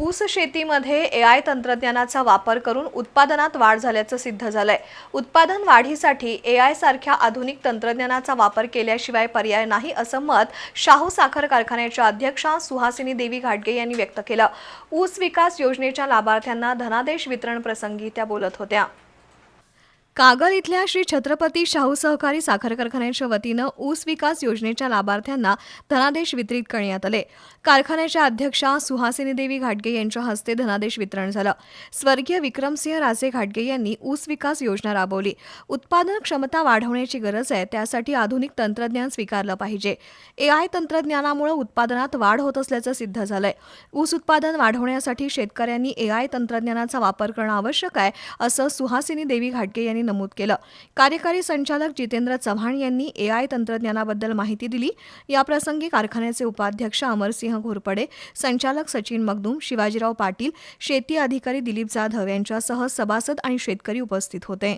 ऊस शेतीमध्ये ए आय तंत्रज्ञानाचा वापर करून उत्पादनात वाढ झाल्याचं सिद्ध झालंय. उत्पादन वाढीसाठी ए आय सारख्या आधुनिक तंत्रज्ञानाचा वापर केल्याशिवाय पर्याय नाही असं मत शाहू साखर कारखान्याच्या अध्यक्षा सुहासिनी देवी घाटगे यांनी व्यक्त केलं. ऊस विकास योजनेच्या लाभार्थ्यांना धनादेश वितरण प्रसंगी त्या बोलत होत्या. कागल इथल्या श्री छत्रपती शाहू सहकारी साखर कारखान्याच्या वतीनं ऊस विकास योजनेच्या लाभार्थ्यांना धनादेश वितरित करण्यात आले. कारखान्याच्या अध्यक्षा सुहासिनी देवी घाटगे यांच्या हस्ते धनादेश वितरण झालं. स्वर्गीय विक्रमसिंह राजे घाटगे यांनी ऊस विकास योजना राबवली. उत्पादन क्षमता वाढवण्याची गरज आहे त्यासाठी आधुनिक तंत्रज्ञान स्वीकारलं पाहिजे. ए आय तंत्रज्ञानामुळे उत्पादनात वाढ होत असल्याचं सिद्ध झालंय. ऊस उत्पादन वाढवण्यासाठी शेतकऱ्यांनी ए आय तंत्रज्ञानाचा वापर करणं आवश्यक आहे असं सुहासिनी देवी घाटगे यांनी नमूद केलं. कार्यकारी संचालक जितेंद्र चव्हाण यांनी ए आय तंत्रज्ञानाबद्दल माहिती दिली. याप्रसंगी कारखान्याचे उपाध्यक्ष अमरसिंह घोरपडे संचालक सचिन मगदूम शिवाजीराव पाटील शेती अधिकारी दिलीप जाधव यांच्यासह सभासद आणि शेतकरी उपस्थित होते.